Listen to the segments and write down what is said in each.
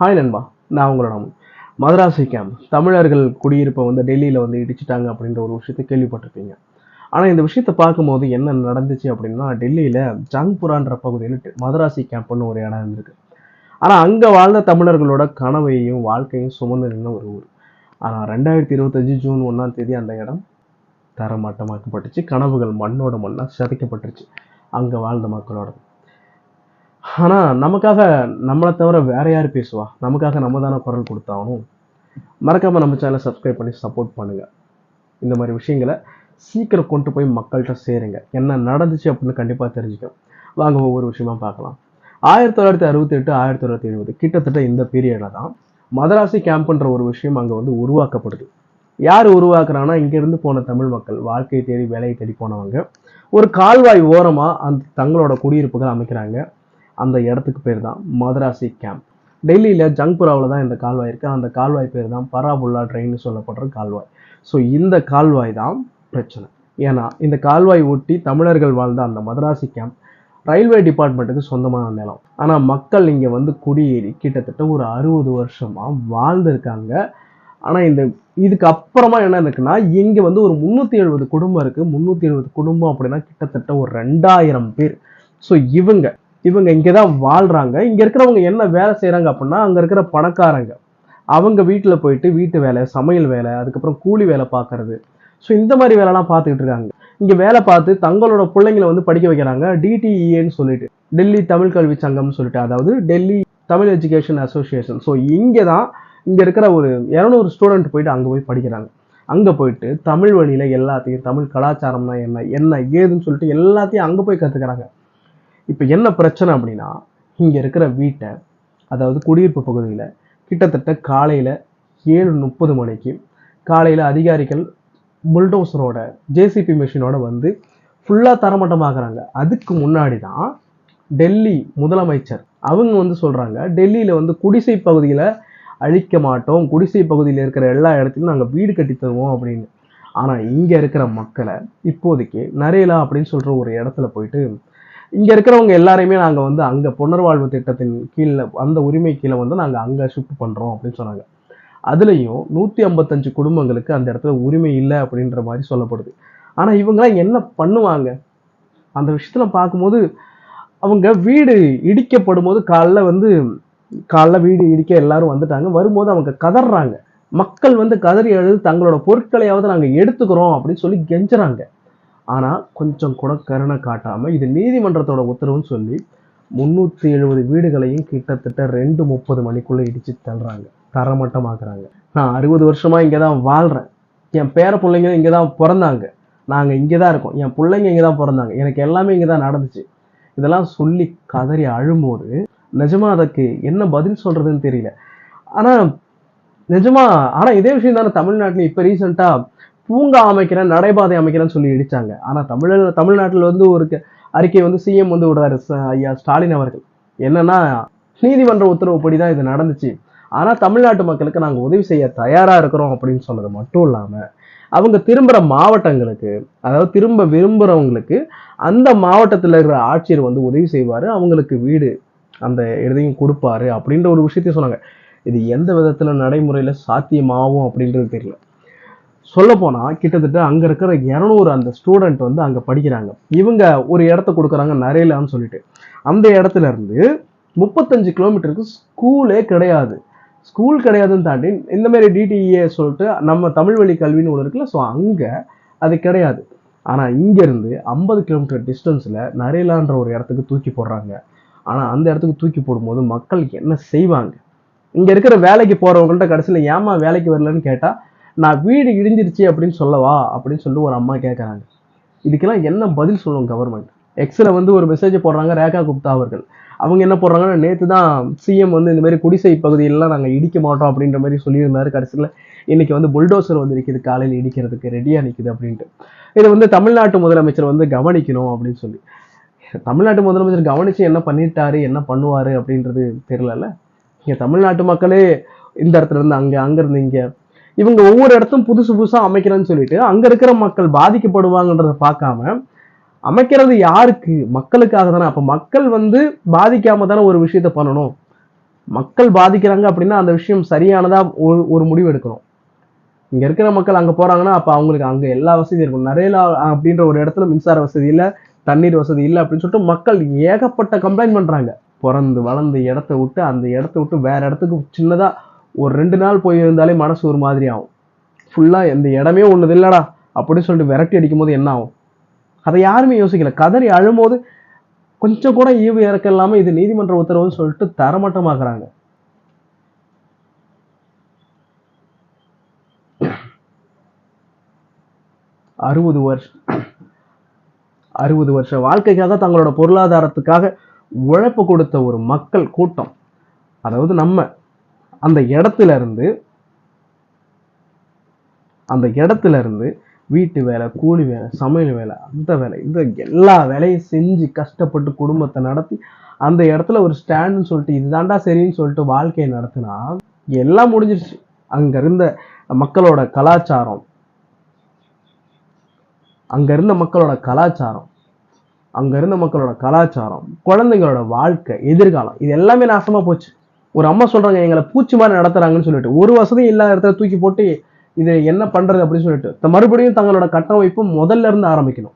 Hi நண்பா. நான் உங்களோட மதராசி கேம்ப் தமிழர்கள் குடியிருப்பை வந்து டெல்லியில் வந்து இடிச்சிட்டாங்க அப்படின்ற ஒரு விஷயத்தை கேள்விப்பட்டிருப்பீங்க. ஆனால் இந்த விஷயத்தை பார்க்கும்போது என்ன நடந்துச்சு அப்படின்னா டெல்லியில் ஜங்புரான்ற பகுதியில் மதராசி கேம்ப்னு ஒரு இடம் இருந்திருக்கு. ஆனால் அங்கே வாழ்ந்த தமிழர்களோட கனவையும் வாழ்க்கையும் சுமந்து நின்ற ஒரு ஊர். ஆனால் ரெண்டாயிரத்தி இருபத்தஞ்சு ஜூன் ஒன்றாம் தேதி அந்த இடம் தரமாட்டமாக்கப்பட்டுச்சு. கனவுகள் மண்ணோட மண்ணாக சிதைக்கப்பட்டுருச்சு. அங்கே வாழ்ந்த மக்களோட. ஆனால் நமக்காக நம்மளை தவிர வேற யார் பேசுவா? நமக்காக நம்ம தானே குரல் கொடுத்தாகணும். மறக்காம நம்ம சேனலை சப்ஸ்கிரைப் பண்ணி சப்போர்ட் பண்ணுங்க. இந்த மாதிரி விஷயங்களை சீக்கிரம் கொண்டு போய் மக்கள்கிட்ட சேருங்க. என்ன நடந்துச்சு அப்படின்னு கண்டிப்பாக தெரிஞ்சுக்கும் வாங்க ஒவ்வொரு விஷயமா பார்க்கலாம். ஆயிரத்தி தொள்ளாயிரத்தி அறுபத்தி எட்டு ஆயிரத்தி தொள்ளாயிரத்தி எழுபது கிட்டத்தட்ட இந்த பீரியடில் தான் மதராசி கேம்ப்ன்ற ஒரு விஷயம் அங்கே வந்து உருவாக்கப்படுது. யார் உருவாக்குறாங்கன்னா இங்கேருந்து போன தமிழ் மக்கள். வாழ்க்கையை தேடி வேலையை தேடி போனவங்க. ஒரு கால்வாய் ஓரமாக அந்த தங்களோட குடியிருப்புகள் அமைக்கிறாங்க. அந்த இடத்துக்கு பேர் தான் மதராசி கேம்ப் டெல்லியில் ஜங்புராவில் தான் இந்த கால்வாய் இருக்குது அந்த கால்வாய் பேர் தான் பராபுல்லா ட்ரெயின்னு சொல்லப்படுற கால்வாய். ஸோ இந்த கால்வாய் தான் பிரச்சனை. ஏன்னா இந்த கால்வாய் ஒட்டி தமிழர்கள் வாழ்ந்த அந்த மதராசி கேம்ப் ரயில்வே டிபார்ட்மெண்ட்டுக்கு சொந்தமான நிலம். ஆனால் மக்கள் இங்கே வந்து குடியேறி கிட்டத்தட்ட ஒரு அறுபது வருஷமாக வாழ்ந்திருக்காங்க. ஆனால் இந்த இதுக்கு அப்புறமா என்ன இருக்குன்னா இங்கே வந்து ஒரு முந்நூற்றி எழுபது குடும்பம் இருக்குது முந்நூற்றி எழுபது குடும்பம் அப்படின்னா கிட்டத்தட்ட ஒரு ரெண்டாயிரம் பேர். ஸோ இவங்க இவங்க இங்கே தான் வாழ்கிறாங்க இங்கே இருக்கிறவங்க என்ன வேலை செய்கிறாங்க அப்படின்னா அங்கே இருக்கிற பணக்காரங்க. அவங்க வீட்டில் போயிட்டு வீட்டு வேலை சமையல் வேலை அதுக்கப்புறம் கூலி வேலை பார்க்கறது. ஸோ இந்த மாதிரி வேலைலாம் பார்த்துக்கிட்டு இருக்காங்க. இங்கே வேலை பார்த்து தங்களோட பிள்ளைங்களை வந்து படிக்க வைக்கிறாங்க. டிடிஇஏன்னு சொல்லிட்டு டெல்லி தமிழ் கல்வி சங்கம்னு சொல்லிட்டு அதாவது Delhi Tamil education association so இங்கே தான் இங்கே இருக்கிற ஒரு இரநூறு ஸ்டூடெண்ட் போயிட்டு அங்கே போய் படிக்கிறாங்க. அங்கே போயிட்டு தமிழ் வழியில் எல்லாத்தையும் தமிழ் கலாச்சாரம்னா என்ன என்ன ஏதுன்னு சொல்லிட்டு எல்லாத்தையும் அங்கே போய் கற்றுக்கிறாங்க இப்போ என்ன பிரச்சனை அப்படின்னா இங்கே இருக்கிற வீட்டை அதாவது குடியிருப்பு பகுதியில் கிட்டத்தட்ட காலையில் ஏழு முப்பது மணிக்கு காலையில் அதிகாரிகள் புல்டோசரோட ஜேசிபி மிஷினோட வந்து ஃபுல்லாக தரமட்டமாகறாங்க அதுக்கு முன்னாடி தான் டெல்லி முதலமைச்சர் அவங்க வந்து சொல்கிறாங்க டெல்லியில் வந்து குடிசை பகுதியில் அழிக்க மாட்டோம் குடிசை பகுதியில் இருக்கிற எல்லா இடத்துலையும் நாங்கள் வீடு கட்டி தருவோம் அப்படின்னு. ஆனால் இங்கே இருக்கிற மக்களை இப்போதைக்கு நரேலா அப்படின்னு சொல்கிற ஒரு இடத்துல போயிட்டு இங்கே இருக்கிறவங்க எல்லாரையுமே நாங்கள் வந்து அங்கே புனர்வாழ்வு திட்டத்தின் கீழே அந்த உரிமை கீழே வந்து நாங்கள் அங்கே ஷிஃப்ட் பண்ணுறோம் அப்படின்னு சொன்னாங்க. அதுலேயும் நூற்றி ஐம்பத்தஞ்சு குடும்பங்களுக்கு அந்த இடத்துல உரிமை இல்லை அப்படின்ற மாதிரி சொல்லப்படுது. ஆனால் இவங்கெல்லாம் என்ன பண்ணுவாங்க? அந்த விஷயத்தில் பார்க்கும்போது அவங்க வீடு இடிக்கப்படும் போது காலைல வந்து காலைல வீடு இடிக்க எல்லாரும் வந்துட்டாங்க. வரும்போது அவங்க கதறாங்க. மக்கள் வந்து கதறி எழுது தங்களோட பொருட்களையாவது நாங்கள் எடுத்துக்கிறோம் அப்படின்னு சொல்லி கெஞ்சுறாங்க. ஆனால் கொஞ்சம் கூட கருணை காட்டாமல் இது நீதிமன்றத்தோட உத்தரவுன்னு சொல்லி முந்நூற்றி எழுபது வீடுகளையும் கிட்டத்தட்ட ரெண்டு முப்பது மணிக்குள்ளே இடித்து தள்ளுறாங்க. தரமட்டமாக்குறாங்க. நான் அறுபது வருஷமாக இங்கே தான் வாழ்கிறேன் என் பேர பிள்ளைங்க இங்கே தான் பிறந்தாங்க. நாங்கள் இங்கே தான் இருக்கோம். என் பிள்ளைங்க இங்கே தான் பிறந்தாங்க. எனக்கு எல்லாமே இங்கே தான் நடந்துச்சு. இதெல்லாம் சொல்லி கதறி அழும்போது நிஜமாக அதுக்கு என்ன பதில் சொல்கிறதுன்னு தெரியல. ஆனால் நிஜமாக ஆனால் இதே விஷயம் தானே தமிழ்நாட்டில் இப்போ ரீசெண்டாக பூங்கா அமைக்கிறேன் நடைபாதை அமைக்கிறேன்னு சொல்லி இடிச்சாங்க. ஆனால் தமிழ் தமிழ்நாட்டில் வந்து ஒரு க- அறிக்கை வந்து சிஎம் வந்து விடுறாரு ஐயா ஸ்டாலின் அவர்கள். என்னன்னா நீதிமன்ற உத்தரவுப்படி தான் இது நடந்துச்சு. ஆனால் தமிழ்நாட்டு மக்களுக்கு நாங்கள் உதவி செய்ய தயாராக இருக்கிறோம் அப்படின்னு சொன்னது மட்டும் இல்லாமல் அவங்க திரும்புகிற மாவட்டங்களுக்கு அதாவது திரும்ப விரும்புகிறவங்களுக்கு அந்த மாவட்டத்தில் இருக்கிற ஆட்சியர் வந்து உதவி செய்வார் அவங்களுக்கு வீடு அந்த இதையும் கொடுப்பாரு அப்படின்ற ஒரு விஷயத்தையும் சொன்னாங்க. இது எந்த விதத்தில் நடைமுறையில் சாத்தியமாகும் அப்படின்றது தெரியல. சொல்லப்போனால் கிட்டத்தட்ட அங்கே இருக்கிற இரநூறு அந்த ஸ்டூடெண்ட் வந்து அங்கே படிக்கிறாங்க. இவங்க ஒரு இடத்த கொடுக்குறாங்க நிறையலான்னு சொல்லிட்டு. அந்த இடத்துல இருந்து முப்பத்தஞ்சு கிலோமீட்டருக்கு ஸ்கூலே கிடையாது. ஸ்கூல் கிடையாதுன்னு தாண்டி இந்த மாதிரி டிடிஏ சொல்லிட்டு நம்ம தமிழ் வழி கல்வின்னு ஒன்று இருக்குல்ல ஸோ அங்கே அது கிடையாது. ஆனால் இங்கேருந்து ஐம்பது கிலோமீட்டர் டிஸ்டன்ஸில் நரேலான்ற ஒரு இடத்துக்கு தூக்கி போடுறாங்க. ஆனால் அந்த இடத்துக்கு தூக்கி போடும்போது மக்கள் என்ன செய்வாங்க? இங்கே இருக்கிற வேலைக்கு போகிறவங்கள்ட்ட கடைசியில் ஏமா வேலைக்கு வரலன்னு கேட்டால் நான் வீடு இடிஞ்சிருச்சு அப்படின்னு சொல்லவா? அப்படின்னு சொல்லிட்டு ஒரு அம்மா கேட்குறாங்க இதுக்கெல்லாம் என்ன பதில் சொல்லும் கவர்மெண்ட் எக்ஸில் வந்து ஒரு மெசேஜ் போடுறாங்க ரேகா குப்தா அவர்கள். அவங்க என்ன போடுறாங்கன்னா நேற்று தான் சிஎம் வந்து இந்த மாதிரி குடிசை பகுதியிலலாம் நாங்கள் இடிக்க மாட்டோம் அப்படின்ற மாதிரி சொல்லியிருந்தாரு. கடைசியில் இன்றைக்கி வந்து புல்டோசர் வந்து நிற்கிது காலையில் இடிக்கிறதுக்கு ரெடியாக நிற்கிது அப்படின்ட்டு. இதை வந்து தமிழ்நாட்டு முதலமைச்சர் வந்து கவனிக்கணும் அப்படின்னு சொல்லி. தமிழ்நாட்டு முதலமைச்சர் கவனித்து என்ன பண்ணிட்டாரு என்ன பண்ணுவார் அப்படின்றது தெரியலல்ல. இங்கே தமிழ்நாட்டு மக்களே இந்த இடத்துல இருந்து அங்கே அங்கேருந்து இங்கே இவங்க ஒவ்வொரு இடத்தும் புதுசு புதுசாக அமைக்கிறேன்னு சொல்லிட்டு அங்கே இருக்கிற மக்கள் பாதிக்கப்படுவாங்கன்றத பார்க்காம அமைக்கிறது யாருக்கு? மக்களுக்காக தானே. அப்போ மக்கள் வந்து பாதிக்காம தானே ஒரு விஷயத்த பண்ணணும். மக்கள் பாதிக்கிறாங்க அப்படின்னா அந்த விஷயம் சரியானதாக ஒரு ஒரு முடிவு எடுக்கணும். இங்க இருக்கிற மக்கள் அங்க போறாங்கன்னா அப்ப அவங்களுக்கு அங்க எல்லா வசதியும் இருக்கும். நிறைய அப்படின்ற ஒரு இடத்துல மின்சார வசதி இல்லை தண்ணீர் வசதி இல்லை அப்படின்னு சொல்லிட்டு மக்கள் ஏகப்பட்ட கம்ப்ளைண்ட் பண்றாங்க. பிறந்து வளர்ந்து இடத்த விட்டு அந்த இடத்த விட்டு வேற இடத்துக்கு சின்னதா ஒரு ரெண்டு நாள் போய் இருந்தாலே மனசு ஒரு மாதிரி ஆகும். ஃபுல்லா இந்த இடமே ஒண்ணுது இல்லடா அப்படின்னு சொல்லிட்டு விரட்டி அடிக்கும் போது என்ன ஆகும்? அதை யாருமே யோசிக்கல. கதறி அழும்போது கொஞ்சம் கூட ஈவு இறக்க இல்லாம இது நீதிமன்ற உத்தரவுன்னு சொல்லிட்டு தரமட்டமாக்குறாங்க. அறுபது வருஷம் அறுபது வருஷ வாழ்க்கைக்காக தங்களோட பொருளாதாரத்துக்காக உழைப்பு கொடுத்த ஒரு மக்கள் கூட்டம். அதாவது நம்ம அந்த இடத்துல இருந்து அந்த இடத்துல இருந்து வீட்டு வேலை கூலி வேலை சமையல் வேலை அந்த வேலை இந்த எல்லா வேலையும் செஞ்சு கஷ்டப்பட்டு குடும்பத்தை நடத்தி அந்த இடத்துல ஒரு ஸ்டாண்டுன்னு சொல்லிட்டு இதுதான்டா சரின்னு சொல்லிட்டு வாழ்க்கையை நடத்தினா எல்லாம் முடிஞ்சிருச்சு. அங்க இருந்த மக்களோட கலாச்சாரம் அங்க இருந்த மக்களோட கலாச்சாரம் அங்க இருந்த மக்களோட கலாச்சாரம் குழந்தைங்களோட வாழ்க்கை எதிர்காலம் இது எல்லாமே நாசமா போச்சு. ஒரு அம்மா சொல்றாங்க எங்களை பூச்சி மாதிரி நடத்துறாங்கன்னு சொல்லிட்டு. ஒரு வசதியும் இல்லாத இடத்துல தூக்கி போட்டு இது என்ன பண்றது அப்படின்னு சொல்லிட்டு. மறுபடியும் தங்களோட கட்டமைப்பு முதல்ல இருந்து ஆரம்பிக்கணும்.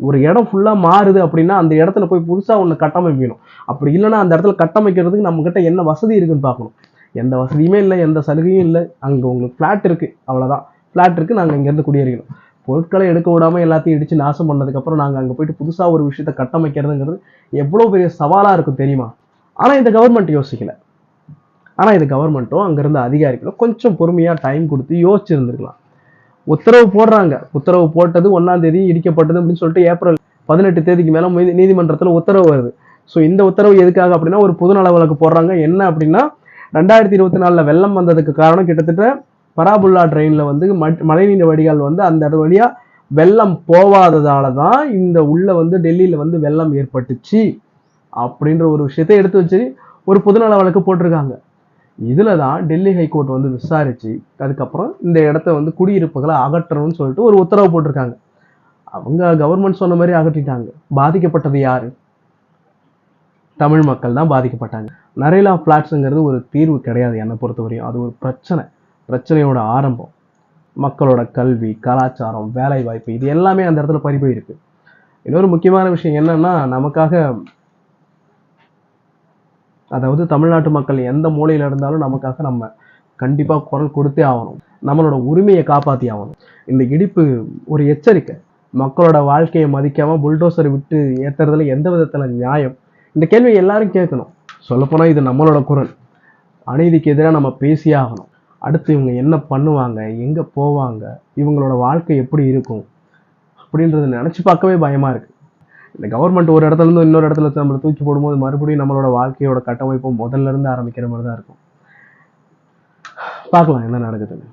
ஒரு இடம் ஃபுல்லா மாறுது அப்படின்னா அந்த இடத்துல போய் புதுசா ஒண்ணு கட்டமைக்கணும். அப்படி இல்லைன்னா அந்த இடத்துல கட்டமைக்கிறதுக்கு நம்ம கிட்ட என்ன வசதி இருக்குன்னு பார்க்கணும். எந்த வசதியுமே இல்லை எந்த சலுகையும் இல்லை. அங்கே உங்களுக்கு ஃபிளாட் இருக்கு அவ்வளோதான் ஃபிளாட் இருக்கு நாங்கள் இங்கேருந்து குடியேறிக்கணும். பொருட்களை எடுக்க விடாமல் எல்லாத்தையும் இடிச்சு நாசம் பண்ணதுக்கப்புறம் நாங்கள் அங்கே போயிட்டு புதுசாக ஒரு விஷயத்த கட்டமைக்கிறதுங்கிறது எவ்வளோ பெரிய சவாலாக இருக்கும் தெரியுமா? ஆனால் இந்த கவர்மெண்ட் யோசிக்கலை. ஆனால் இது கவர்மெண்ட்டும் அங்கேருந்து அதிகாரிகளோ அதிகாரிகளும் கொஞ்சம் பொறுமையாக டைம் கொடுத்து யோசிச்சிருந்திருக்கலாம். உத்தரவு போடுறாங்க. உத்தரவு போட்டது ஒன்றாம் தேதி இடிக்கப்பட்டது அப்படின்னு சொல்லிட்டு ஏப்ரல் பதினெட்டு தேதிக்கு மேலே நீதிமன்றத்தில் உத்தரவு வருது. ஸோ இந்த உத்தரவு எதுக்காக அப்படின்னா ஒரு பொதுநல வழக்கு போடுறாங்க. என்ன அப்படின்னா ரெண்டாயிரத்தி இருபத்தி நாலில் வெள்ளம் வந்ததுக்கு காரணம் கிட்டத்தட்ட பராபுல்லா ட்ரெயினில் வந்து மட்- மழைநீர் வடிகால் வந்து அந்த இடம் வழியாக வெள்ளம் போவாததால தான் இந்த உள்ளே வந்து டெல்லியில் வந்து வெள்ளம் ஏற்பட்டுச்சு. அப்படின்ற ஒரு விஷயத்தை எடுத்து வச்சு ஒரு பொதுநல வழக்கு போட்டிருக்காங்க. இதுல தான் டெல்லி ஹைகோர்ட் வந்து விசாரிச்சு அதுக்கப்புறம் இந்த இடத்த வந்து குடியிருப்புகளை அகற்றணும்னு சொல்லிட்டு ஒரு உத்தரவு போட்டிருக்காங்க. அவங்க கவர்மெண்ட் சொன்ன மாதிரி அகற்றிட்டாங்க. பாதிக்கப்பட்டது யார்? தமிழ் மக்கள் தான் பாதிக்கப்பட்டாங்க. நரேலா ஃப்ளாட்ஸுங்கிறது ஒரு தீர்வு கிடையாது என்னை பொறுத்தவரையும். அது ஒரு பிரச்சனை. பிரச்சனையோட ஆரம்பம். மக்களோட கல்வி கலாச்சாரம் வேலை வாய்ப்பு இது எல்லாமே அந்த இடத்துல பறி போயிருக்கு. இன்னொரு முக்கியமான விஷயம் என்னன்னா நமக்காக அதாவது தமிழ்நாட்டு மக்கள் எந்த மூலையில் இருந்தாலும் நமக்காக நம்ம கண்டிப்பாக குரல் கொடுத்தே ஆகணும். நம்மளோட உரிமையை காப்பாற்றி ஆகணும். இந்த இடிப்பு ஒரு எச்சரிக்கை. மக்களோட வாழ்க்கையை மதிக்காமல் புல்டோசரை விட்டு ஏற்றுறதுல எந்த விதத்தில் நியாயம்? இந்த கேள்வி எல்லாரும் கேட்கணும். சொல்லப்போனால் இது நம்மளோட குரல். அநீதிக்கு எதிராக நம்ம பேசியே ஆகணும். அடுத்து இவங்க என்ன பண்ணுவாங்க? எங்கே போவாங்க? இவங்களோட வாழ்க்கை எப்படி இருக்கும்? அப்படின்றத நினச்சி பார்க்கவே பயமாக இருக்குது இந்த கவர்மெண்ட் ஒரு இடத்துல இருந்து இன்னொரு இடத்துல நம்மளை தூக்கி போடும்போது மறுபடியும் நம்மளோட வாழ்க்கையோட கட்டமைப்பும் முதல்ல இருந்து ஆரம்பிக்கிற மாதிரி தான் இருக்கும். பார்க்கலாம் என்ன நடக்குதுன்னு.